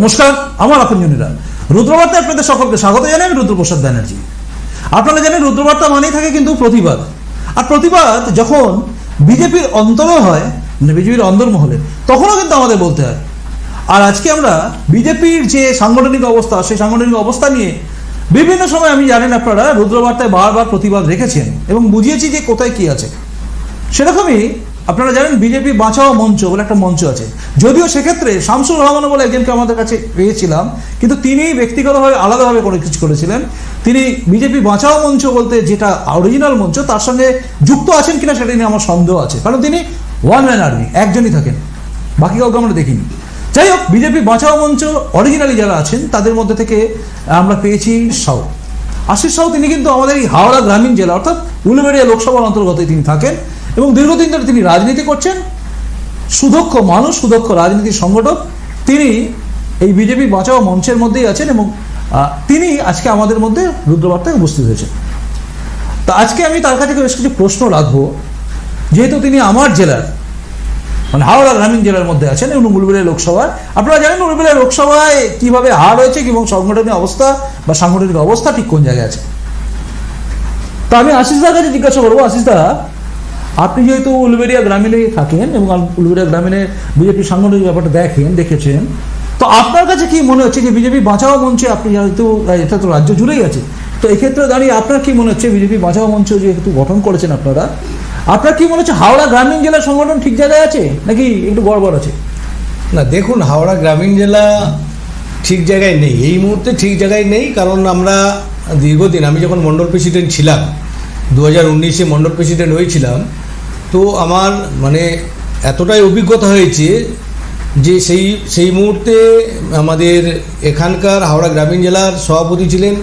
নমস্কার, আমার আপনজনীরা। রুদ্রবার্তা আপনাদের সকলকে স্বাগত জানাই আমি রুদ্রপ্রসাদ ব্যানার্জি। আপনারা জানেন রুদ্রবার্তা মানেই থাকে কিন্তু প্রতিবাদ। আর প্রতিবাদ যখন বিজেপির অন্তরে হয় মানে বিজেপির অন্দরমহলে, তখনও কিন্তু আমাদের বলতে হয়। আর আজকে আমরা বিজেপির যে সাংগঠনিক অবস্থা, সেই সাংগঠনিক অবস্থা নিয়ে বিভিন্ন সময় আমি জানেন আপনারা রুদ্রবার্তায় বারবার প্রতিবাদ রেখেছেন এবং বুঝিয়েছি যে কোথায় কি আছে। সেরকমই আপনারা জানেন বিজেপি বাঁচাও মঞ্চ বলে একটা মঞ্চ আছে। যদিও সেক্ষেত্রে শামসুর রহমান বলে একজনকে আমাদের কাছে পেয়েছিলাম, কিন্তু তিনি ব্যক্তিগতভাবে আলাদাভাবে করে কিছু করেছিলেন। তিনি বিজেপি বাঁচাও মঞ্চ বলতে যেটা অরিজিনাল মঞ্চ, তার সঙ্গে যুক্ত আছেন কিনা সেটা নিয়ে আমার সন্দেহ আছে। কারণ তিনি ওয়ান ম্যান আর্মি একজনই থাকেন। বাকি কাউকে আমরা দেখিনি। যাই হোক বিজেপি বাঁচাও মঞ্চ অরিজিনালি যারা আছেন, তাদের মধ্যে থেকে আমরা পেয়েছি সাউ। আশিস সাউ, তিনি কিন্তু আমাদের এই হাওড়া গ্রামীণ জেলা, অর্থাৎ উলুবেড়িয়া লোকসভার অন্তর্গত তিনি থাকেন। এবং দীর্ঘদিন ধরে তিনি রাজনীতি করছেন। সুদক্ষ মানুষ, সুদক্ষ রাজনীতির সংগঠক। তিনি এই বিজেপি বাঁচাও মঞ্চের মধ্যেই আছেন এবং তিনি আজকে আমাদের মধ্যে রুদ্রবার্তায় উপস্থিত হয়েছেন। তা আজকে আমি তার কাছে বেশ কিছু প্রশ্ন রাখব। যেহেতু তিনি আমার জেলার মানে হাওড়া গ্রামীণ জেলার মধ্যে আছেন এবং উলুবেড়িয়া লোকসভায় আপনারা জানেন উলুবেড়িয়া লোকসভায় কীভাবে হার হয়েছে, এবং সংগঠনের অবস্থা বা সাংগঠনিক অবস্থা ঠিক কোন জায়গায় আছে? তা আমি আশিসদার কাছে জিজ্ঞাসা করব। আশিসদা আপনি যেহেতু উলুবেড়িয়া গ্রামীণে থাকেন এবং উলুবেড়িয়া গ্রামীণে বিজেপি সাংগঠনিক ব্যাপারটা দেখেন, দেখেছেন, তো আপনার কাছে কি মনে হচ্ছে যে বিজেপি বাঁচাও মঞ্চে আপনি যেহেতু এটা তো রাজ্য জুড়েই আছে, তো এক্ষেত্রে দাঁড়িয়ে আপনার কি মনে হচ্ছে বিজেপি বাঁচাও মঞ্চ যেহেতু গঠন করেছেন আপনারা, আপনার কি মনে হচ্ছে হাওড়া গ্রামীণ জেলা সংগঠন ঠিক জায়গায় আছে নাকি একটু গড়বড় আছে? না, দেখুন, হাওড়া গ্রামীণ জেলা ঠিক জায়গায় নেই, এই মুহূর্তে ঠিক জায়গায় নেই, কারণ আমরা দীর্ঘদিন, আমি যখন মণ্ডল প্রেসিডেন্ট ছিলাম, দু হাজার উনিশে মণ্ডল প্রেসিডেন্ট হয়েছিলাম তো আমার মানে এতটাই অভিজ্ঞতা হয়েছে যে সেই সেই মুহূর্তে আমাদের এখানকার হাওড়া গ্রামীণ জেলার সভাপতি ছিলেন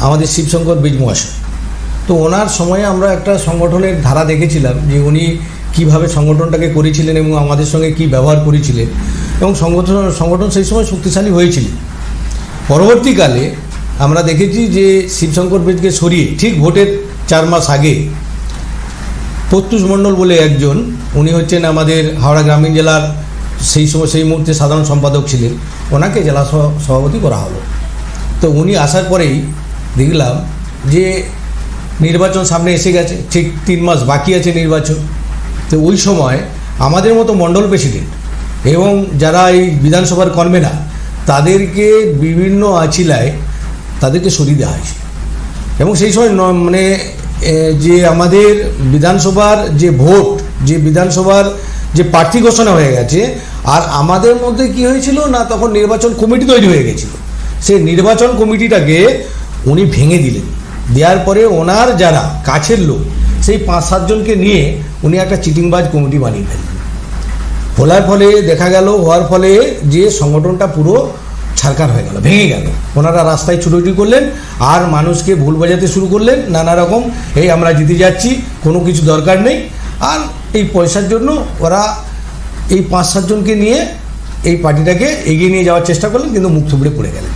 আমাদের শিবশঙ্কর বীজ মহাশয়। তো ওনার সময়ে আমরা একটা সংগঠনের ধারা দেখেছিলাম যে উনি কীভাবে সংগঠনটাকে করেছিলেন এবং আমাদের সঙ্গে কি ব্যবহার করেছিলেন এবং সংগঠন সংগঠন সেই সময় শক্তিশালী হয়েছিল। পরবর্তীকালে আমরা দেখেছি যে শিবশঙ্কর বীজকে সরিয়ে ঠিক ভোটের চার মাস আগে প্রত্যুষ মণ্ডল বলে একজন, উনি হচ্ছেন আমাদের হাওড়া গ্রামীণ জেলার সেই সময়, সেই মুহূর্তে সাধারণ সম্পাদক ছিলেন। ওনাকে জেলা সভাপতি করা হলো। তো উনি আসার পরেই দেখলাম যে নির্বাচন সামনে এসে গেছে, ঠিক তিন মাস বাকি আছে নির্বাচন। তো ওই সময় আমাদের মতো মণ্ডল প্রেসিডেন্ট এবং যারা এই বিধানসভার কনভেনার, তাদেরকে বিভিন্ন আছিলায় তাদেরকে সরিয়ে দেওয়া হয়েছে। এবং সেই সময় মানে যে আমাদের বিধানসভার যে ভোট, যে বিধানসভার যে প্রার্থী ঘোষণা হয়ে গেছে, আর আমাদের মধ্যে কি হয়েছিল না তখন নির্বাচন কমিটি তৈরি হয়ে গেছিল? সেই নির্বাচন কমিটিটাকে উনি ভেঙে দিলেন। দেওয়ার পরে ওনার যারা কাছের লোক, সেই পাঁচ সাতজনকে নিয়ে উনি একটা চিটিংবাজ কমিটি বানিয়ে ফেললেন। খোলার ফলে, দেখা গেল, হওয়ার ফলে যে সংগঠনটা পুরো ছারকার হয়ে গেল ভেঙে গেল। ওনারা রাস্তায় ছুটোছুটি করলেন আর মানুষকে ভুল বোঝাতে শুরু করলেন নানা রকম এই আমরা জিতে যাচ্ছি কোনো কিছু দরকার নেই। আর এই পয়সার জন্য ওরা এই পাঁচ সাতজনকে নিয়ে এই পার্টিটাকে এগিয়ে নিয়ে যাওয়ার চেষ্টা করলেন কিন্তু মুখ থুবড়ে পড়ে গেলেন।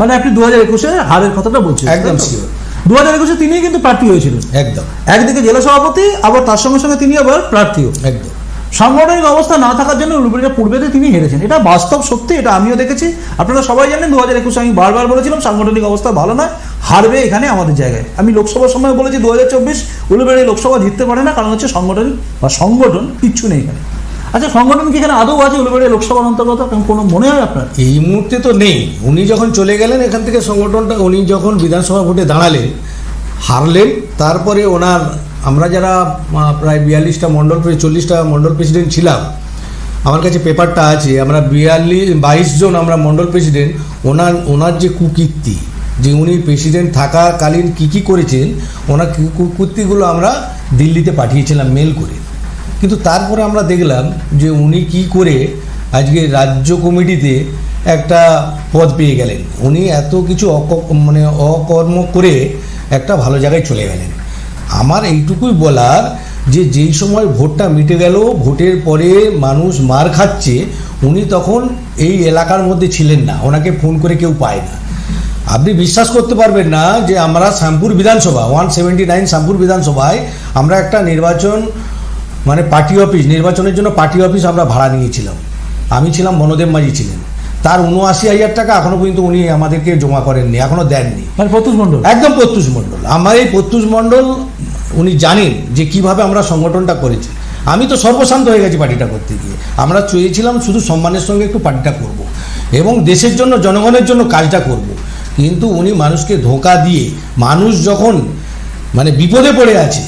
মানে আপনি দু হাজার একুশে হারের কথাটা বলছেন একদম sure। দু হাজার একুশে তিনি কিন্তু প্রার্থী হয়েছিলেন। একদম। একদিকে জেলা সভাপতি আবার তার সঙ্গে সঙ্গে তিনি আবার প্রার্থীও। একদম। সাংগঠনিক অবস্থা না থাকার জন্য উলুবেড়িয়া পূর্বেতে তিনি হেরেছেন। এটা বাস্তব সত্যি, এটা আমিও দেখেছি। আপনারা সবাই জানেন দু হাজার একুশে আমি বারবার বলেছিলাম সাংগঠনিক অবস্থা ভালো নয়, হারবে এখানে আমাদের জায়গায়। আমি লোকসভার সময় বলেছি দু হাজার চব্বিশ, উলুবেড়িয়া লোকসভা জিততে পারে না, কারণ হচ্ছে সংগঠনিক বা সংগঠন কিচ্ছু নেই এখানে। আচ্ছা সংগঠন কি এখানে আদৌ আছে উলুবেড়িয়া লোকসভার অন্তর্গত? কোনো মনে হয় আপনার? এই মুহূর্তে তো নেই। উনি যখন চলে গেলেন, এখান থেকে সংগঠনটা, উনি যখন বিধানসভা ভোটে দাঁড়ালেন, হারলেন, তারপরে ওনার আমরা যারা প্রায় বিয়াল্লিশটা মণ্ডল চল্লিশটা মণ্ডল প্রেসিডেন্ট ছিলাম, আমার কাছে পেপারটা আছে, আমরা বিয়াল্লিশ বাইশ জন আমরা মণ্ডল প্রেসিডেন্ট ওনার ওনার যে কুকীর্তি, যে উনি প্রেসিডেন্ট থাকাকালীন কী কী করেছেন, ওনার কুকীর্তিগুলো আমরা দিল্লিতে পাঠিয়েছিলাম মেল করে। কিন্তু তারপরে আমরা দেখলাম যে উনি কি করে আজকে রাজ্য কমিটিতে একটা পদ পেয়ে গেলেন। উনি এত কিছু অক- মানে অকর্ম করে একটা ভালো জায়গায় চলে গেলেন। আমার এইটুকুই বলার যে যেই সময় ভোটটা মিটে গেল, ভোটের পরে মানুষ মার খাচ্ছে, উনি তখন এই এলাকার মধ্যে ছিলেন না। ওনাকে ফোন করে কেউ পায় না। আপনি বিশ্বাস করতে পারবেন না যে আমরা শ্যামপুর বিধানসভা, ওয়ান সেভেন্টি নাইন শ্যামপুর বিধানসভায় আমরা একটা নির্বাচন মানে পার্টি অফিস, নির্বাচনের জন্য পার্টি অফিস আমরা ভাড়া নিয়েছিলাম। আমি ছিলাম বনদেব মাঝি ছিলেন। তার উনআশি হাজার টাকা এখনও পর্যন্ত উনি আমাদেরকে জমা করেননি এখনও দেননি মানে প্রত্যুষ মণ্ডল একদম প্রত্যুষ মণ্ডল আমার এই প্রত্যুষ মণ্ডল উনি জানেন যে কীভাবে আমরা সংগঠনটা করেছি আমি তো সর্বশান্ত হয়ে গেছি পার্টিটা করতে গিয়ে আমরা চেয়েছিলাম শুধু সম্মানের সঙ্গে একটু পার্টিটা করব। এবং দেশের জন্য জনগণের জন্য কাজটা করব। কিন্তু উনি মানুষকে ধোকা দিয়ে মানুষ যখন মানে বিপদে পড়ে আছে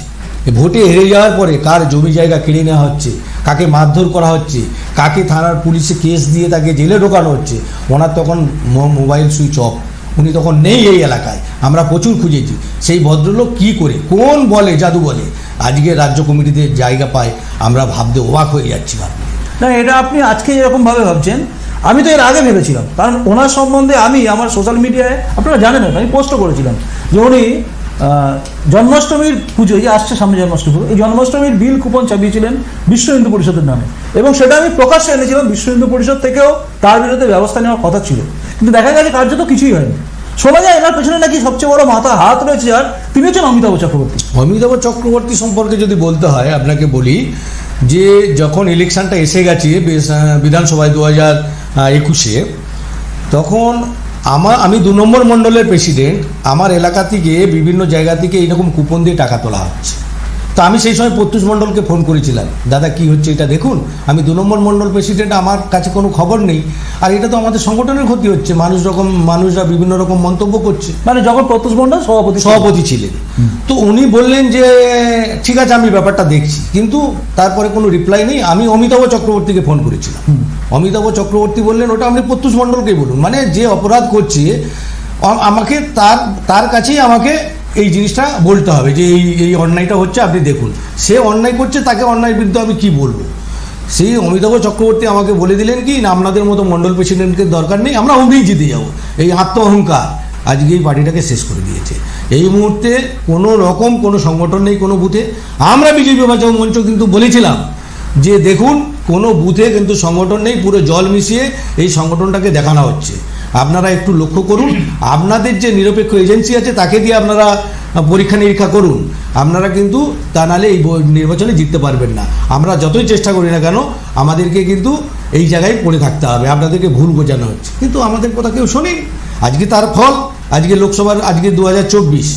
ভোটে হেরে যাওয়ার পরে কার জমি জায়গা কেড়ে নেওয়া হচ্ছে কাকে মারধর করা হচ্ছে, কাকে থানার পুলিশে কেস দিয়ে তাকে জেলে ঢোকানো হচ্ছে, ওনার তখন মোবাইল সুইচ অফ। উনি তখন নেই এই এলাকায়। আমরা প্রচুর খুঁজেছি। সেই ভদ্রলোক কি করে, কোন বলে, জাদু বলে? আজকে রাজ্য কমিটিতে জায়গা পায়, আমরা ভাবতে অবাক হয়ে যাচ্ছি না, এটা আপনি আজকে এরকমভাবে ভাবছেন, আমি তো এর আগে ভেবেছিলাম। কারণ ওনার সম্বন্ধে আমি আমার সোশ্যাল মিডিয়ায় আপনারা জানেন আমি পোস্টও করেছিলাম যে উনি জন্মাষ্টমীর পুজো যে আসছে সামনে জন্মাষ্টমী পুজো, এই জন্মাষ্টমীর বিল কুপন চাপিয়েছিলেন বিশ্ব হিন্দু পরিষদের নামে। এবং সেটা আমি প্রকাশ্যে এনেছিলাম বিশ্ব হিন্দু পরিষদ থেকেও তার বিরুদ্ধে ব্যবস্থা নেওয়ার কথা ছিল। কিন্তু দেখা গেছে কার্যত কিছুই হয়নি। শোনা যায় এনার পেছনে নাকি সবচেয়ে বড় মাথা হাত রয়েছে আর তিনি হচ্ছেন অমিতাভ চক্রবর্তী। অমিতাভ চক্রবর্তী সম্পর্কে যদি বলতে হয় আপনাকে বলি যে যখন ইলেকশনটা এসে গেছে বিধানসভায় দু হাজার একুশে তখন আমার আমি দু নম্বর মণ্ডলের প্রেসিডেন্ট আমার এলাকা থেকে বিভিন্ন জায়গা থেকে এরকম কুপন দিয়ে টাকা তোলা হচ্ছে। তো আমি সেই সময় প্রত্যুষ মণ্ডলকে ফোন করেছিলাম দাদা কি হচ্ছে এটা দেখুন? আমি দু নম্বর মণ্ডল প্রেসিডেন্ট আমার কাছে কোনো খবর নেই। আর এটা তো আমাদের সংগঠনের ক্ষতি হচ্ছে মানুষ রকম মানুষরা বিভিন্ন রকম মন্তব্য করছে। মানে যখন প্রত্যুষ মণ্ডল সভাপতি সভাপতি ছিলেন। তো উনি বললেন যে ঠিক আছে আমি ব্যাপারটা দেখছি। কিন্তু তারপরে কোনো রিপ্লাই নেই। আমি অমিতাভ চক্রবর্তীকে ফোন করেছিলাম। অমিতাভ চক্রবর্তী বললেন ওটা আপনি প্রত্যুষ মণ্ডলকেই বলুন। মানে যে অপরাধ করছে আমাকে তার তার কাছেই আমাকে এই জিনিসটা বলতে হবে যে এই এই অন্যায়টা হচ্ছে, আপনি দেখুন। সে অন্যায় করছে, তাকে অন্যায় বিরুদ্ধে আমি কি বলব? সেই অমিতাভ চক্রবর্তী আমাকে বলে দিলেন কি, না, আপনাদের মতো মণ্ডল প্রেসিডেন্টকে দরকার নেই, আমরা অমনি জিতে যাব। এই আত্ম অহংকার আজকে এই পার্টিটাকে শেষ করে দিয়েছে। এই মুহূর্তে কোনো রকম কোনো সংগঠন নেই, কোনো বুথে। আমরা বিজেপি বাঁচাও মঞ্চ কিন্তু বলেছিলাম যে, দেখুন, কোনো বুথে কিন্তু সংগঠন নেই, পুরো জল মিশিয়ে এই সংগঠনটাকে দেখানো হচ্ছে। আপনারা একটু লক্ষ্য করুন, আপনাদের যে নিরপেক্ষ এজেন্সি আছে তাকে দিয়ে আপনারা পরীক্ষা নিরীক্ষা করুন। আপনারা কিন্তু তা নাহলে এই নির্বাচনে জিততে পারবেন না। আমরা যতই চেষ্টা করি না কেন, আমাদেরকে কিন্তু এই জায়গায় পড়ে থাকতে হবে। আপনাদেরকে ভুল বোঝানো হচ্ছে। কিন্তু আমাদের কথা কেউ শোনেনি আজকে তার ফল, আজকে লোকসভার, আজকে দু হাজার চব্বিশ।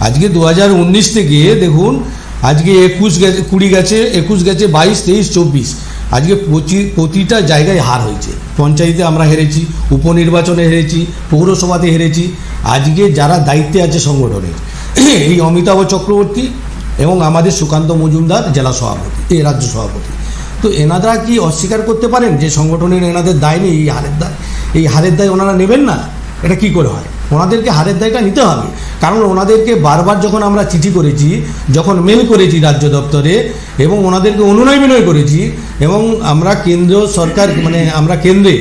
আজকে দু হাজার উনিশ থেকে, দেখুন, আজকে একুশ গেছে কুড়ি গেছে, একুশ গেছে বাইশ, তেইশ, চব্বিশ। আজকে প্রতিটা জায়গায় হার হয়েছে। পঞ্চায়েতে আমরা হেরেছি, উপনির্বাচনে হেরেছি, পৌরসভাতে হেরেছি। আজকে যারা দায়িত্বে আছে সংগঠনের, এই অমিতাভ চক্রবর্তী এবং আমাদের সুকান্ত মজুমদার জেলা সভাপতি এই রাজ্য সভাপতি। তো এনারা কি অস্বীকার করতে পারেন যে সংগঠনের এনাদের দায় নেই, এই হারের দায়, এই হারের দায় ওনারা নেবেন না? এটা কি করে হয়? ওনাদেরকে হারের দায়টা নিতে হবে। কারণ ওনাদেরকে বারবার যখন আমরা চিঠি করেছি যখন মেল করেছি রাজ্য দপ্তরে এবং ওনাদেরকে অনুনয় বিনয় করেছি এবং আমরা কেন্দ্র সরকার মানে আমরা কেন্দ্রে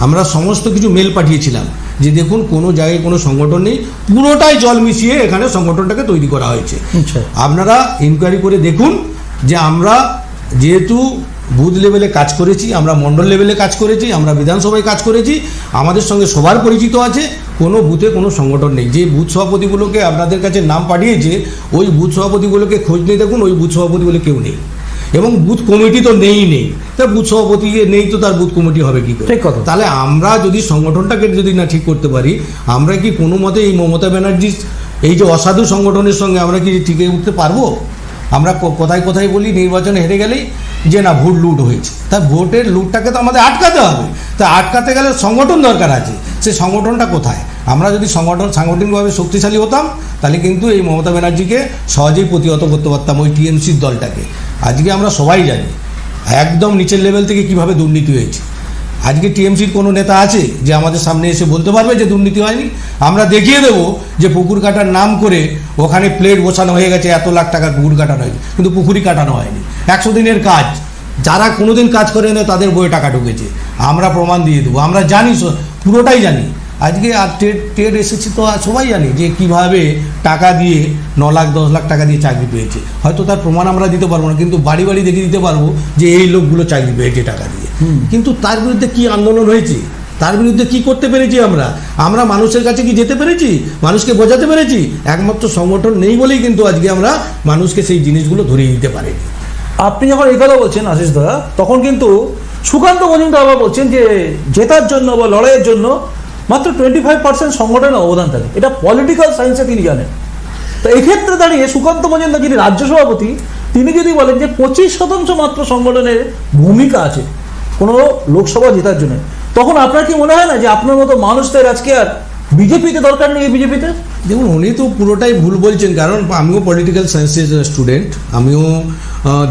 আমরা সমস্ত কিছু মেল পাঠিয়েছিলাম যে দেখুন কোনো জায়গায় কোনো সংগঠন নেই পুরোটাই জল মিশিয়ে এখানে সংগঠনটাকে তৈরি করা হয়েছে। আচ্ছা। আপনারা ইনকোয়ারি করে দেখুন যে আমরা যেহেতু বুথ লেভেলে কাজ করেছি আমরা মণ্ডল লেভেলে কাজ করেছি আমরা বিধানসভায় কাজ করেছি আমাদের সঙ্গে সবার পরিচিত আছে কোনো বুথে কোনো সংগঠন নেই। যে বুথ সভাপতিগুলোকে আপনাদের কাছে নাম পাঠিয়েছে ওই বুথ সভাপতিগুলোকে খোঁজ নিয়ে দেখুন ওই বুথ সভাপতিগুলো কেউ নেই। এবং বুথ কমিটি তো নেই নেই। তা বুথ সভাপতি নেই তো তার বুথ কমিটি হবে কি ঠিক কথা। তাহলে আমরা যদি সংগঠনটাকে যদি না ঠিক করতে পারি আমরা কি কোনো মতে এই মমতা ব্যানার্জি এই যে অসাধু সংগঠনের সঙ্গে আমরা কি টিকে উঠতে পারব? আমরা কোথায় কোথায় বলি নির্বাচনে হেরে গেলেই যে না ভোট লুট হয়েছে। তা ভোটের লুটটাকে তো আমাদের আটকাতে হবে। তা আটকাতে গেলে সংগঠন দরকার আছে। সে সংগঠনটা কোথায়? আমরা যদি সংগঠন সাংগঠনিকভাবে শক্তিশালী হতাম, তাহলে কিন্তু এই মমতা ব্যানার্জিকে সহজেই প্রতিহত করতে পারতাম ওই টিএমসির দলটাকে। আজকে আমরা সবাই জানি, একদম নিচের লেভেল থেকে কীভাবে দুর্নীতি হয়েছে। আজকে টিএমসির কোনো নেতা আছে যে আমাদের সামনে এসে বলতে পারবে যে দুর্নীতি হয়নি? আমরা দেখিয়ে দেব যে পুকুর কাটার নাম করে ওখানে প্লেট বসানো হয়ে গেছে, এত লাখ টাকার পুকুর কাটানো হয়েছে, কিন্তু পুকুরই কাটানো হয়নি। একশো দিনের কাজ। যারা কোনোদিন কাজ করে না তাদের বইয়ে টাকা ঢুকেছে। আমরা প্রমাণ দিয়ে দেবো। আমরা জানি, পুরোটাই জানি। আজকে আর টেট টেট এসেছে তো আর সবাই জানি যে কীভাবে টাকা দিয়ে ন লাখ দশ লাখ টাকা দিয়ে চাকরি পেয়েছে। হয়তো তার প্রমাণ আমরা দিতে পারব না কিন্তু বাড়ি বাড়ি দেখে দিতে পারব যে এই লোকগুলো চাকরি পেয়েছে টাকা দিয়ে। কিন্তু তার বিরুদ্ধে কি আন্দোলন হয়েছে? তার বিরুদ্ধে কি করতে পেরেছি আমরা? আমরা মানুষের কাছে কি যেতে পেরেছি? মানুষকে বোঝাতে পেরেছি? একমাত্র সংগঠন নেই বলেই কিন্তু আজকে আমরা মানুষকে সেই জিনিসগুলো ধরিয়ে দিতে পারিনি। আপনি যখন এই কথা বলছেন আশিস দাদা তখন কিন্তু সুকান্ত মজুমদার আবার বলছেন যে জেতার জন্য বা লড়াইয়ের জন্য মাত্র টোয়েন্টি ফাইভ পার্সেন্ট সংগঠনের অবদান থাকে। এটা পলিটিক্যাল সায়েন্সে তিনি জানেন। তো এক্ষেত্রে দাঁড়িয়ে সুকান্ত মজুমদার, যিনি রাজ্য সভাপতি, তিনি যদি বলেন যে পঁচিশ শতাংশ মাত্র সংগঠনের ভূমিকা আছে, কোনো লোকসভা জেতার জন্য, তখন আপনার কি মনে হয় না যে আপনার মতো মানুষদের আজকে আর বিজেপিতে দরকার নেই বিজেপিতে? দেখুন, উনি তো পুরোটাই ভুল বলছেন, কারণ আমিও পলিটিক্যাল সায়েন্সের স্টুডেন্ট আমিও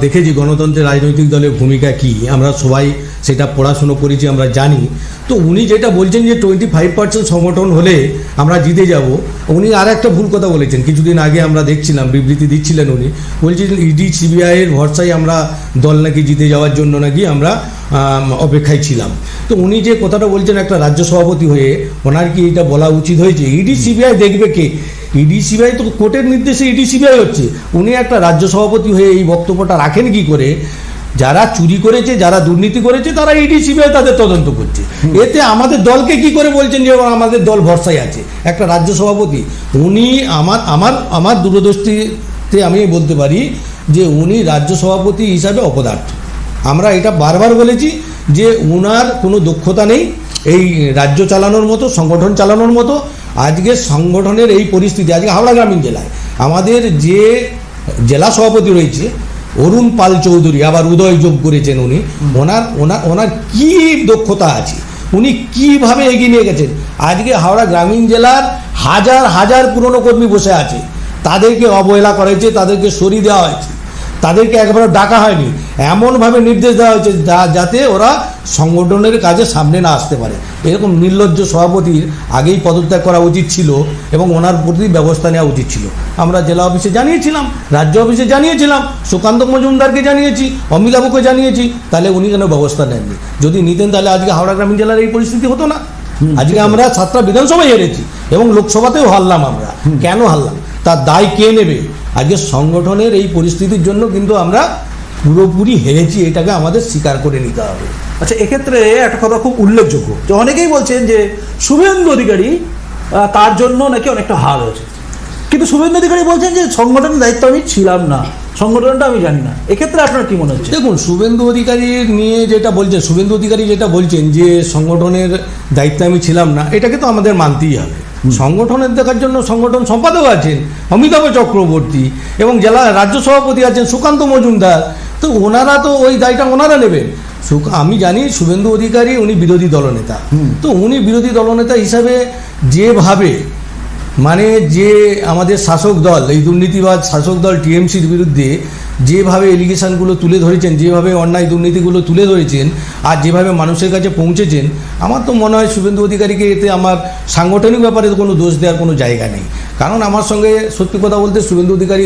দেখেছি গণতন্ত্রের রাজনৈতিক দলের ভূমিকা কি, আমরা সবাই সেটা পড়াশুনো করেছি, আমরা জানি। তো উনি যেটা বলছেন যে টোয়েন্টি ফাইভ পার্সেন্ট সংগঠন হলে আমরা জিতে যাব উনি আর একটা ভুল কথা বলেছেন। কিছুদিন আগে আমরা দেখছিলাম, বিবৃতি দিচ্ছিলেন উনি। বলছেন ইডি সিবিআইয়ের ভরসায় আমরা দল নাকি জিতে যাওয়ার জন্য নাকি আমরা অপেক্ষায় ছিলাম। তো উনি যে কথাটা বলছেন একটা রাজ্য সভাপতি হয়ে, ওনার কি এটা বলা উচিত হয়েছে? ইডি, সিবিআই দেখবে কে? ইডি, সিবিআই তো কোর্টের নির্দেশে ইডি, সিবিআই হচ্ছে। উনি একটা রাজ্য সভাপতি হয়ে এই বক্তব্যটা রাখেন কি করে? যারা চুরি করেছে যারা দুর্নীতি করেছে তারা ইডি সিবিআই তাদের তদন্ত করছে। এতে আমাদের দলকে কি করে বলছেন যে আমাদের দল ভরসায় আছে? একটা রাজ্য সভাপতি উনি আমার আমার আমার দূরদৃষ্টিতে আমি বলতে পারি যে উনি রাজ্য সভাপতি হিসাবে অপদার্থ। আমরা এটা বারবার বলেছি যে উনার কোনো দক্ষতা নেই এই রাজ্য চালানোর মতো সংগঠন চালানোর মতো। আজকে সংগঠনের এই পরিস্থিতি আজকে হাওড়া গ্রামীণ জেলায় আমাদের যে জেলা সভাপতি রয়েছে অরুণ পাল চৌধুরী, আবার উদয় যোগ করেছেন উনি। ওনার ওনার ওনার কী দক্ষতা আছে? উনি কীভাবে এগিয়ে নিয়ে গেছেন? আজকে হাওড়া গ্রামীণ জেলার হাজার হাজার পুরনো কর্মী বসে আছে। তাদেরকে অবহেলা করা হয়েছে, তাদেরকে সরিয়ে দেওয়া হয়েছে। তাদেরকে একবারে ডাকা হয়নি। এমনভাবে নির্দেশ দেওয়া হয়েছে যা- যাতে ওরা সংগঠনের কাজে সামনে না আসতে পারে। এরকম নির্লজ্জ সভাপতির আগেই পদত্যাগ করা উচিত ছিল এবং ওনার প্রতি ব্যবস্থা নেওয়া উচিত ছিল। আমরা জেলা অফিসে জানিয়েছিলাম রাজ্য অফিসে জানিয়েছিলাম সুকান্ত মজুমদারকে জানিয়েছি অমিতাভকে জানিয়েছি তাহলে উনি কেন ব্যবস্থা নেননি? যদি নিতেন তাহলে আজকে হাওড়া গ্রামীণ জেলার এই পরিস্থিতি হতো না। আজকে আমরা সাতটা বিধানসভায় হেরেছি এবং লোকসভাতেও হারলাম আমরা। কেন হারলাম? তার দায় কে নেবে? আজকে সংগঠনের এই পরিস্থিতির জন্য কিন্তু আমরা পুরোপুরি হেরেছি এটাকে আমাদের স্বীকার করে নিতে হবে। আচ্ছা এক্ষেত্রে একটা কথা খুব উল্লেখযোগ্য। যে অনেকেই বলছেন যে শুভেন্দু অধিকারী তার জন্য নাকি অনেকটা হার হয়েছে। কিন্তু শুভেন্দু অধিকারী বলছেন যে সংগঠনের দায়িত্ব আমি ছিলাম না। সংগঠনটা আমি জানি না। এক্ষেত্রে আপনার কি মনে হচ্ছে? দেখুন শুভেন্দু অধিকারীর নিয়ে যেটা বলছেন শুভেন্দু অধিকারী যেটা বলছেন যে সংগঠনের দায়িত্বে আমি ছিলাম না এটাকে তো আমাদের মানতেই হবে। সংগঠনের দেখার জন্য সংগঠন সম্পাদক আছেন অমিতাভ চক্রবর্তী এবং জেলা রাজ্য সভাপতি আছেন সুকান্ত মজুমদার। তো ওনারা তো ওই দায়টা ওনারা নেবেন। আমি জানি শুভেন্দু অধিকারী উনি বিরোধী দলনেতা। তো উনি বিরোধী দলনেতা হিসাবে যেভাবে মানে যে আমাদের শাসক দল, এই দুর্নীতিবাদ শাসক দল টিএমসির বিরুদ্ধে যেভাবে এলিগেশনগুলো তুলে ধরেছেন, যেভাবে অন্যায় দুর্নীতিগুলো তুলে ধরেছেন আর যেভাবে মানুষের কাছে পৌঁছেছেন, আমার তো মনে হয় শুভেন্দু অধিকারীকে এতে আমার সাংগঠনিক ব্যাপারে কোনো দোষ দেওয়ার কোনো জায়গা নেই। কারণ আমার সঙ্গে সত্যি কথা বলতে শুভেন্দু অধিকারী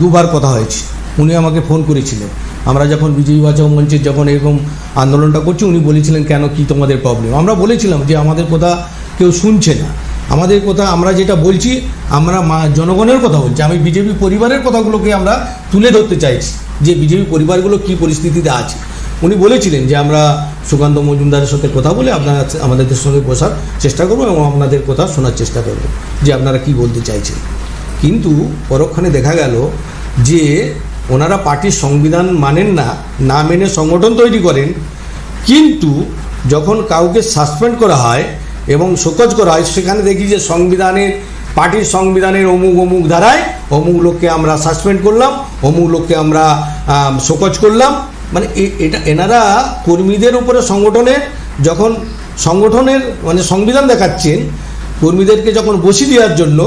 দুবার কথা হয়েছে। উনি আমাকে ফোন করেছিলেন। আমরা যখন বিজয়ী বাঁচাও মঞ্চের যখন এরকম আন্দোলনটা করছি, উনি বলেছিলেন, কেন কি তোমাদের প্রবলেম আমরা বলেছিলাম যে আমাদের কথা কেউ শুনছে না। আমাদের কথা আমরা যেটা বলছি, আমরা জনগণের কথা বলছি। আমি বিজেপি পরিবারের কথাগুলোকে আমরা তুলে ধরতে চাইছি যে বিজেপি পরিবারগুলো কি পরিস্থিতিতে আছে। উনি বলেছিলেন যে আমরা সুকান্ত মজুমদারের সাথে কথা বলে আপনারা আমাদের সঙ্গে বসার চেষ্টা করব এবং আপনাদের কথা শোনার চেষ্টা করব যে আপনারা কি বলতে চাইছেন। কিন্তু পরক্ষণে দেখা গেল যে ওনারা পার্টির সংবিধান মানেন না না মেনে সংগঠন তৈরি করেন। কিন্তু যখন কাউকে সাসপেন্ড করা হয় এবং শোকজ করা হয়। সেখানে দেখি যে সংবিধানের, পার্টির সংবিধানের অমুক অমুক ধারায় অমুক লোককে আমরা সাসপেন্ড করলাম, অমুক লোককে আমরা শোকজ করলাম। মানে এটা, এনারা কর্মীদের উপরে সংগঠনের যখন সংগঠনের মানে সংবিধান দেখাচ্ছেন, কর্মীদেরকে যখন বসিয়ে দেওয়ার জন্য,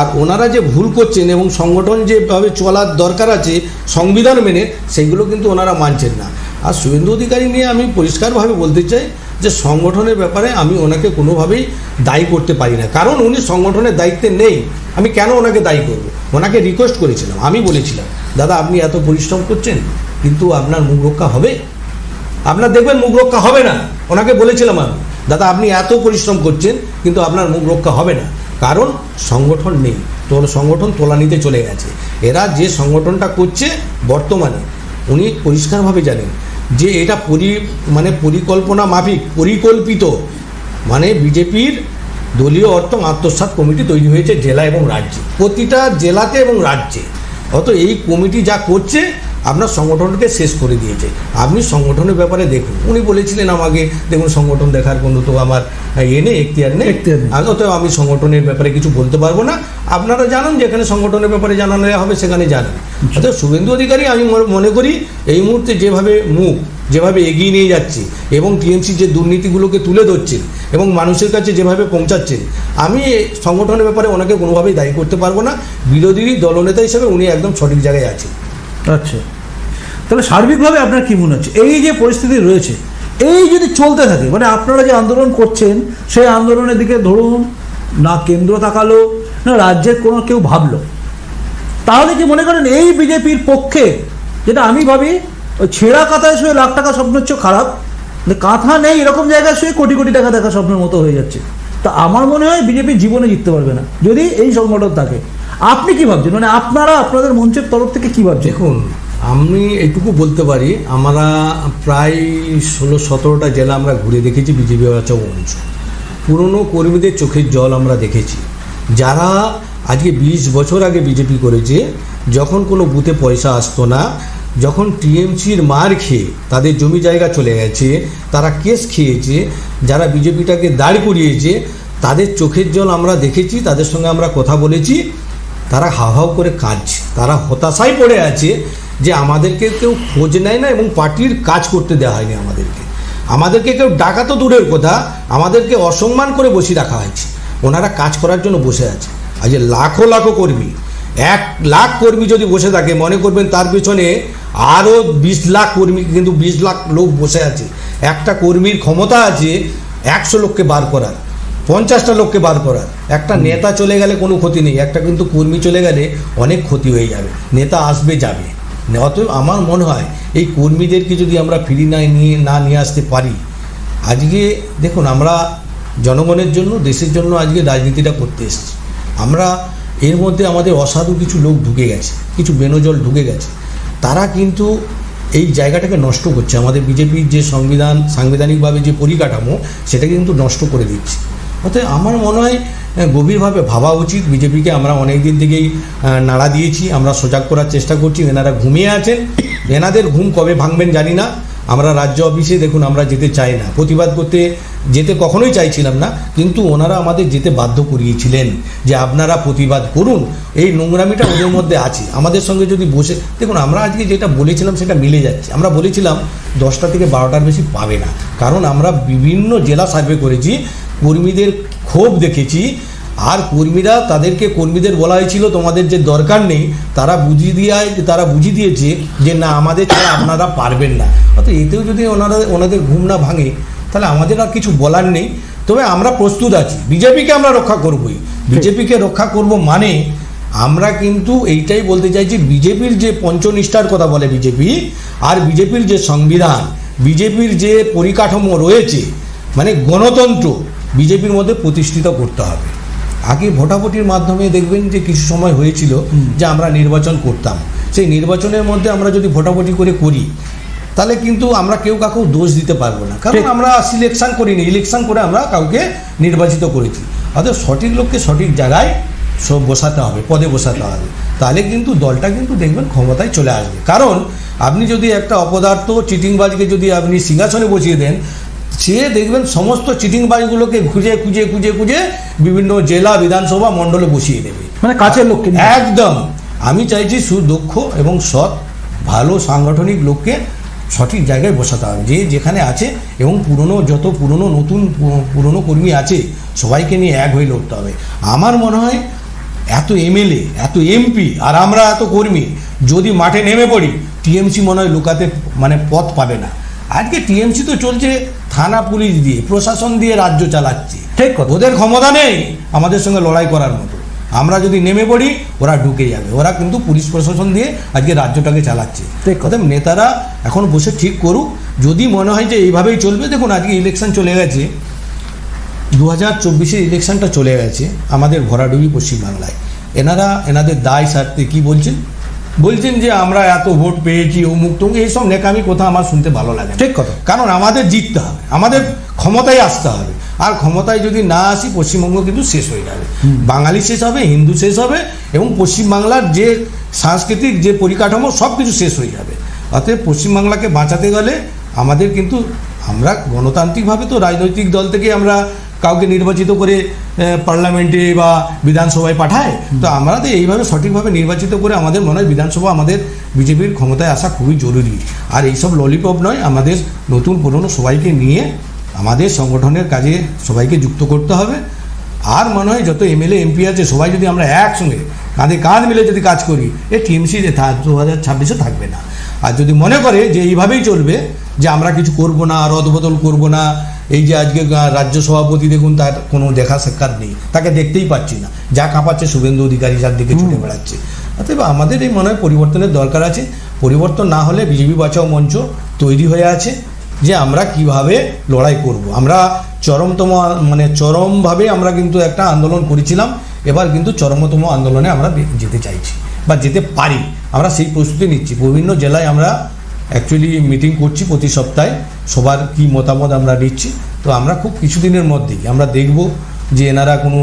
আর ওনারা যে ভুল করছেন এবং সংগঠন যেভাবে চলার দরকার আছে, সংবিধান মেনে, সেগুলো কিন্তু ওনারা মানছেন না। আর শুভেন্দু অধিকারী নিয়ে আমি পরিষ্কারভাবে বলতে চাই যে সংগঠনের ব্যাপারে আমি ওনাকে কোনোভাবেই দায়ী করতে পারি না। কারণ উনি সংগঠনের দায়িত্বে নেই। আমি কেন ওনাকে দায়ী করব? ওনাকে রিকোয়েস্ট করেছিলাম। আমি বলেছিলাম, দাদা, আপনি এত পরিশ্রম করছেন, কিন্তু আপনার মুখ রক্ষা হবে? আপনার দেখবেন মুখ রক্ষা হবে না। ওনাকে বলেছিলাম আমি, দাদা, আপনি এত পরিশ্রম করছেন, কিন্তু আপনার মুখ রক্ষা হবে না। কারণ সংগঠন নেই। তো সংগঠন তোলানিতে চলে গেছে। এরা যে সংগঠনটা করছে বর্তমানে, উনি পরিষ্কারভাবে জানেন যে এটা পরি মানে পরিকল্পনা মাফিক, পরিকল্পিত। মানে বিজেপির দলীয় অর্থ আত্মসাত কমিটি তৈরি হয়েছে জেলা এবং রাজ্যে। প্রতিটা জেলাতে এবং রাজ্যে। অত এই কমিটি যা করছে আপনার সংগঠনকে শেষ করে দিয়েছে। আপনি সংগঠনের ব্যাপারে দেখুন। উনি বলেছিলেন আমাকে দেখুন সংগঠন দেখার কোনো তো আমার এ নেই এখতিয়ার নেই। অতএব আমি সংগঠনের ব্যাপারে কিছু বলতে পারব না। আপনারা জানান যেখানে সংগঠনের ব্যাপারে জানানো হবে সেখানে জানান। অতএব শুভেন্দু অধিকারী আমি মনে- মনে করি এই মুহূর্তে যেভাবে মুখ যেভাবে এগিয়ে নিয়ে যাচ্ছে এবং টিএমসি যে দুর্নীতিগুলোকে তুলে ধরছেন এবং মানুষের কাছে যেভাবে পৌঁছাচ্ছেন আমি সংগঠনের ব্যাপারে ওনাকে কোনোভাবেই দায়ী করতে পারব না। বিরোধী দলনেতা হিসেবে উনি একদম সঠিক জায়গায় আছেন। আচ্ছা। তাহলে সার্বিকভাবে আপনার কি মনে হচ্ছে? এই যে পরিস্থিতি রয়েছে, এই যদি চলতে থাকে মানে আপনারা যে আন্দোলন করছেন, সেই আন্দোলনের দিকে ধরুন, না কেন্দ্র তাকালো, না রাজ্যের কোনো কেউ ভাবলো, তাহলে কি মনে করেন এই বিজেপির পক্ষে, যেটা আমি ভাবি, ওই ছেঁড়া কাঁথায় শুয়ে লাখ টাকা স্বপ্ন হচ্ছে খারাপ কাঁথা নেই, এরকম জায়গায় শুয়ে কোটি কোটি টাকা দেখা স্বপ্নের মতো হয়ে যাচ্ছে। তা আমার মনে হয় বিজেপি জীবনে জিততে পারবে না, যদি এই সংগঠন থাকে। আপনি কি ভাবছেন? মানে আপনারা আপনাদের মঞ্চের তরফ থেকে কি ভাবছেন? দেখুন, আমি এইটুকু বলতে পারি, আমরা প্রায় ষোলো, সতেরোটা জেলা আমরা ঘুরে দেখেছি, বিজেপি বাঁচাও মঞ্চ। পুরনো কর্মীদের চোখের জল আমরা দেখেছি। যারা আজকে বিশ বছর আগে বিজেপি করেছে, যখন কোনো বুথে পয়সা আসতো না, যখন টিএমসির মার খেয়ে তাদের জমি জায়গা চলে গেছে, তারা কেস খেয়েছে, যারা বিজেপিটাকে দাঁড় করিয়েছে, তাদের চোখের জল আমরা দেখেছি, তাদের সঙ্গে আমরা কথা বলেছি। তারা হাও হাও করে কাজ, তারা হতাশায় পড়ে আছে যে আমাদেরকে কেউ খোঁজ নেয় না এবং পার্টির কাজ করতে দেওয়া হয়নি আমাদেরকে। আমাদেরকে কেউ ডাকা তো দূরের কথা, আমাদেরকে অসম্মান করে বসিয়ে রাখা হয়েছে। ওনারা কাজ করার জন্য বসে আছে। আজ লাখো লাখো কর্মী, এক লাখ কর্মী যদি বসে থাকে, মনে করবেন তার পিছনে আরও বিশ লাখ কর্মী, কিন্তু বিশ লাখ লোক বসে আছে। একটা কর্মীর ক্ষমতা আছে একশো লোককে বার করার। পঞ্চাশটা লোককে বার করার একটা নেতা চলে গেলে কোনো ক্ষতি নেই একটা কিন্তু কর্মী চলে গেলে অনেক ক্ষতি হয়ে যাবে নেতা আসবে যাবে। অতএব আমার মনে হয় এই কর্মীদেরকে যদি আমরা ফিরি না নিয়ে না নিয়ে আসতে পারি আজকে দেখুন আমরা জনগণের জন্য দেশের জন্য আজকে রাজনীতিটা করতে এসেছি। আমরা এর মধ্যে আমাদের অসাধু কিছু লোক ঢুকে গেছে কিছু বেনজল ঢুকে গেছে। তারা কিন্তু এই জায়গাটাকে নষ্ট করছে। আমাদের বিজেপির যে সংবিধান সাংবিধানিকভাবে যে পরিকাঠামো সেটাকে কিন্তু নষ্ট করে দিচ্ছে। অতএব আমার মনে হয় গভীরভাবে ভাবা উচিত। বিজেপিকে আমরা অনেক দিন থেকেই নাড়া দিয়েছি, আমরা সজাগ করার চেষ্টা করছি, এনারা ঘুমিয়ে আছেন। এনাদের ঘুম কবে ভাঙবেন জানি না। আমরা রাজ্য অফিসে দেখুন, আমরা যেতে চাই না। প্রতিবাদ করতে যেতে কখনোই চাইছিলাম না, কিন্তু ওনারা আমাদের যেতে বাধ্য করিয়েছিলেন যে আপনারা প্রতিবাদ করুন। এই নোংরামিটা ওদের মধ্যে আছে। আমাদের সঙ্গে যদি বসে, দেখুন, আমরা আজকে যেটা বলেছিলাম সেটা মিলে যাচ্ছে। আমরা বলেছিলাম, দশটা থেকে বারোটার বেশি পাবে না। কারণ আমরা বিভিন্ন জেলা সার্ভে করেছি কর্মীদের ক্ষোভ দেখেছি। আর কর্মীরা তাদেরকে কর্মীদের বলা হয়েছিল, তোমাদের যে দরকার নেই, তারা বুঝিয়ে দিয়ে তারা বুঝিয়ে দিয়েছে যে না, আমাদের ছাড়া আপনারা পারবেন না। অর্থাৎ এতেও যদি ওনারা, ওনাদের ঘুম না ভাঙে, তাহলে আমাদের আর কিছু বলার নেই। তবে আমরা প্রস্তুত আছি। বিজেপিকে আমরা রক্ষা করবই। বিজেপিকে রক্ষা করব মানে আমরা কিন্তু এইটাই বলতে চাইছি বিজেপির যে পঞ্চনিষ্ঠার কথা বলে বিজেপি, আর বিজেপির যে সংবিধান, বিজেপির যে পরিকাঠামো রয়েছে মানে গণতন্ত্র বিজেপির মধ্যে প্রতিষ্ঠিত করতে হবে। আগে ভোটাভুটির মাধ্যমে দেখবেন যে কিছু সময় হয়েছিল যে আমরা নির্বাচন করতাম। সেই নির্বাচনের মধ্যে আমরা যদি ভোটাভুটি করে করি তাহলে কিন্তু আমরা কেউ কাউকে দোষ দিতে পারব না। কারণ আমরা সিলেকশন করিনি ইলেকশন করে আমরা কাউকে নির্বাচিত করেছি। অর্থাৎ সঠিক লোককে সঠিক জায়গায় সব বসাতে হবে পদে বসাতে হবে। তাহলে কিন্তু দলটা কিন্তু দেখবেন ক্ষমতায় চলে আসবে। কারণ আপনি যদি একটা অপদার্থ চিটিংবাজকে যদি আপনি সিংহাসনে বসিয়ে দেন সে দেখবেন সমস্ত চিটিংবাজগুলোকে খুঁজে খুঁজে খুঁজে খুঁজে বিভিন্ন জেলা বিধানসভা মণ্ডলে বসিয়ে দেবে। মানে কাছের লোককে একদম। আমি চাইছি সুদক্ষ এবং সৎ ভালো সাংগঠনিক লোককে সঠিক জায়গায় বসাতে হবে। যে যেখানে আছে এবং পুরনো যত পুরনো নতুন পুরনো কর্মী আছে সবাইকে নিয়ে এক হয়ে লড়তে হবে। আমার মনে হয় এত এমএলএ এত এমপি আর আমরা এত কর্মী যদি মাঠে নেমে পড়ি টিএমসি মনে হয় লুকাতে মানে পথ পাবে না। আজকে টিএমসি তো চলছে থানা পুলিশ দিয়ে প্রশাসন দিয়ে রাজ্য চালাচ্ছে। ঠিক কথা। ওদের ক্ষমতা নেই আমাদের সঙ্গে লড়াই করার মতো। আমরা যদি নেমে পড়ি ওরা ঢুকে যাবে। ওরা কিন্তু পুলিশ প্রশাসন দিয়ে আজকে রাজ্যটাকে চালাচ্ছে। ঠিক কথা। নেতারা এখন বসে ঠিক করুক। যদি মনে হয় যে এইভাবেই চলবে দেখুন আজকে ইলেকশন চলে গেছে। দু হাজার চব্বিশের ইলেকশনটা চলে গেছে আমাদের ভরাডুবি পশ্চিমবাংলায়। এনারা এনাদের দায় সারতে কি বলছেন? বলছেন যে আমরা এত ভোট পেয়েছি অমুক তমুক এইসব নেকামি কথা আমার শুনতে ভালো লাগে ঠিক কথা। কারণ আমাদের জিততে হবে আমাদের ক্ষমতায় আসতে হবে। আর ক্ষমতায় যদি না আসি পশ্চিমবঙ্গ কিন্তু শেষ হয়ে যাবে। বাঙালি শেষ হবে হিন্দু শেষ হবে এবং পশ্চিমবাংলার যে সাংস্কৃতিক যে পরিকাঠামো সব কিছু শেষ হয়ে যাবে। অতএব পশ্চিমবাংলাকে বাঁচাতে গেলে আমাদের কিন্তু আমরা গণতান্ত্রিকভাবে তো রাজনৈতিক দল থেকে আমরা কাউকে নির্বাচিত করে পার্লামেন্টে বা বিধানসভায় পাঠায়, তো আমরা তো এইভাবে সঠিকভাবে নির্বাচিত করে আমাদের মনে হয় বিধানসভা আমাদের বিজেপির ক্ষমতায় আসা খুবই জরুরি। আর এইসব ললিপপ নয়, আমাদের নতুন পুরনো সবাইকে নিয়ে আমাদের সংগঠনের কাজে সবাইকে যুক্ত করতে হবে। আর মনে হয় যত এমএলএ, এমপি আছে, সবাই যদি আমরা একসঙ্গে কাঁধে কাঁধ মিলে যদি কাজ করি, এ টিএমসি দু হাজার ছাব্বিশে থাকবে না। আর যদি মনে করে যে এইভাবেই চলবে যে আমরা কিছু করব না রদবদল করব না এই যে আজকে রাজ্য সভাপতি দেখুন তার কোনো দেখা সাক্ষাৎ নেই। তাকে দেখতেই পাচ্ছি না। যা কাঁপাচ্ছে শুভেন্দু অধিকারী যার দিকে ছুটে বেড়াচ্ছে। অতএব আমাদের এই মনে হয় পরিবর্তনের দরকার আছে। পরিবর্তন না হলে বিজেপি বাঁচাও মঞ্চ তৈরি হয়ে আছে যে আমরা কীভাবে লড়াই করব। আমরা চরমতম মানে চরমভাবে আমরা কিন্তু একটা আন্দোলন করেছিলাম। এবার কিন্তু চরমতম আন্দোলনে আমরা যেতে চাইছি। বা যেতে পারি, আমরা সেই প্রস্তুতি নিচ্ছি। বিভিন্ন জেলায় আমরা অ্যাকচুয়ালি মিটিং করছি প্রতি সপ্তাহে, সবার কি মতামত আমরা নিচ্ছি। তো আমরা খুব কিছুদিনের মধ্যেই আমরা দেখব যে এনারা কোনো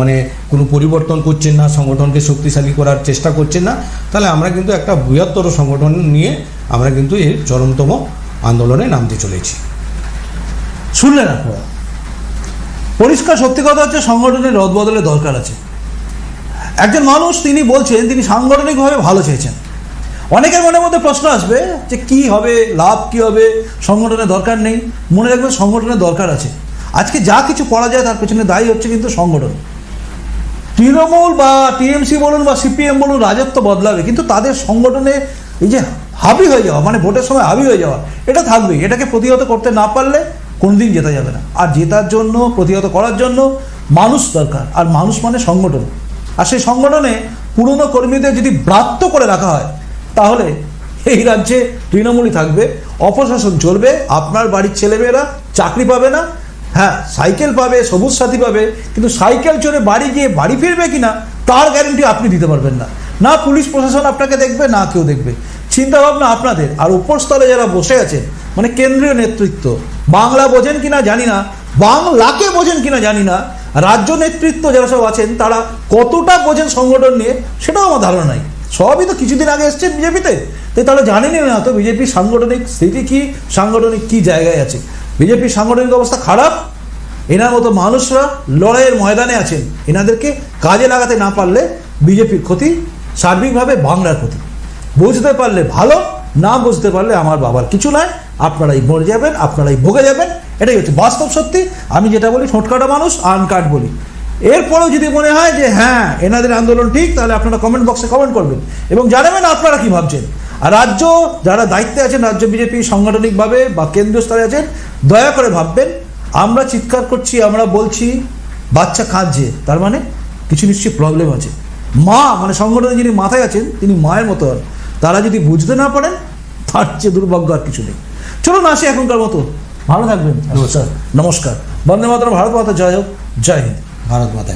মানে কোনো পরিবর্তন করছেন না, সংগঠনকে শক্তিশালী করার চেষ্টা করছেন না। তাহলে আমরা কিন্তু একটা বৃহত্তর সংগঠন নিয়ে আমরা কিন্তু এর চরমতম আন্দোলনে নামতে চলেছি। শুনলেন আপনারা? পরিষ্কার সত্যি কথা হচ্ছে সংগঠনের রদবদলের দরকার আছে। একজন মানুষ তিনি বলছেন, তিনি সাংগঠনিকভাবে ভালো চেয়েছেন। অনেকের মনের মধ্যে প্রশ্ন আসবে যে কি হবে, লাভ কি হবে, সংগঠনের দরকার নেই। মনে রাখবেন, সংগঠনের দরকার আছে। আজকে যা কিছু করা যায় তার পেছনে দায়ী হচ্ছে কিন্তু সংগঠন। তৃণমূল বা টিএমসি বলুন বা সিপিএম বলুন, রাজত্ব বদলাবে, কিন্তু তাদের সংগঠনে এই যে হাবি হয়ে যাওয়া মানে ভোটের সময় হাবি হয়ে যাওয়া, এটা থাকবেই। এটাকে প্রতিহত করতে না পারলে কোনদিন জেতা যাবে না। আর জেতার জন্য, প্রতিহত করার জন্য মানুষ দরকার। আর মানুষ মানে সংগঠন। আর সেই সংগঠনে পুরনো কর্মীদের যদি ব্রাত্য করে রাখা হয়, তাহলে এই রাজ্যে তৃণমূলই থাকবে, অপশাসন চলবে, আপনার বাড়ির ছেলেমেয়েরা চাকরি পাবে না হ্যাঁ সাইকেল পাবে, সবুজ সাথী পাবে, কিন্তু সাইকেল চড়ে বাড়ি গিয়ে বাড়ি ফিরবে কিনা, তার গ্যারেন্টি আপনি দিতে পারবেন না। না পুলিশ প্রশাসন আপনাকে দেখবে, না কেউ দেখবে। চিন্তা ভাবনা আপনাদের, আর উপর স্তরে যারা বসে আছেন মানে কেন্দ্রীয় নেতৃত্ব, বাংলা বোঝেন কিনা জানি না, বাংলাকে বোঝেন কিনা জানি না রাজ্য নেতৃত্ব যারা সব আছেন, তারা কতটা বোঝেন সংগঠন নিয়ে, সেটাও আমার ধারণা নাই। সবই তো কিছুদিন আগে এসছেন বিজেপিতে। তাই তারা জানেনই না তো বিজেপির সাংগঠনিক স্থিতি কি, সাংগঠনিক কি জায়গায় আছে? বিজেপির সাংগঠনিক অবস্থা খারাপ? এনার মতো মানুষরা লড়াইয়ের ময়দানে আছেন। এনাদেরকে কাজে লাগাতে না পারলে বিজেপির ক্ষতি সার্বিকভাবে বাংলার ক্ষতি। বুঝতে পারলে ভালো না বুঝতে পারলে আমার বাবার কিছু নাই। আপনারাই মরে যাবেন, আপনারাই ভোগে যাবেন। এটাই হচ্ছে বাস্তব সত্যি। আমি যেটা বলি, ঠোঁটকাটা মানুষ আনকাট বলি। এরপরেও যদি মনে হয় যে হ্যাঁ এনাদের আন্দোলন ঠিক, তাহলে আপনারা কমেন্ট বক্সে কমেন্ট করবেন। এবং জানাবেন আপনারা কি ভাবছেন। আর রাজ্য, যারা দায়িত্বে আছেন, রাজ্য বিজেপি সাংগঠনিকভাবে বা কেন্দ্রীয় স্তরে আছেন, দয়া করে ভাববেন, আমরা চিৎকার করছি, আমরা বলছি, বাচ্চা কাঁদছে। তার মানে কিছু নিশ্চয়ই প্রবলেম আছে। মা মানে সংগঠনে যিনি মাথায় আছেন, তিনি মায়ের মতো হন তারা যদি বুঝতে না পারেন তার চেয়ে দুর্ভাগ্য আর কিছু নেই। চলুন আসি এখনকার মতো। ভালো থাকবেন। নমস্কার। নমস্কার। বন্দে মাতরম ভারত মাতা জয় হোক। জয় হিন্দ। ভারত মাতা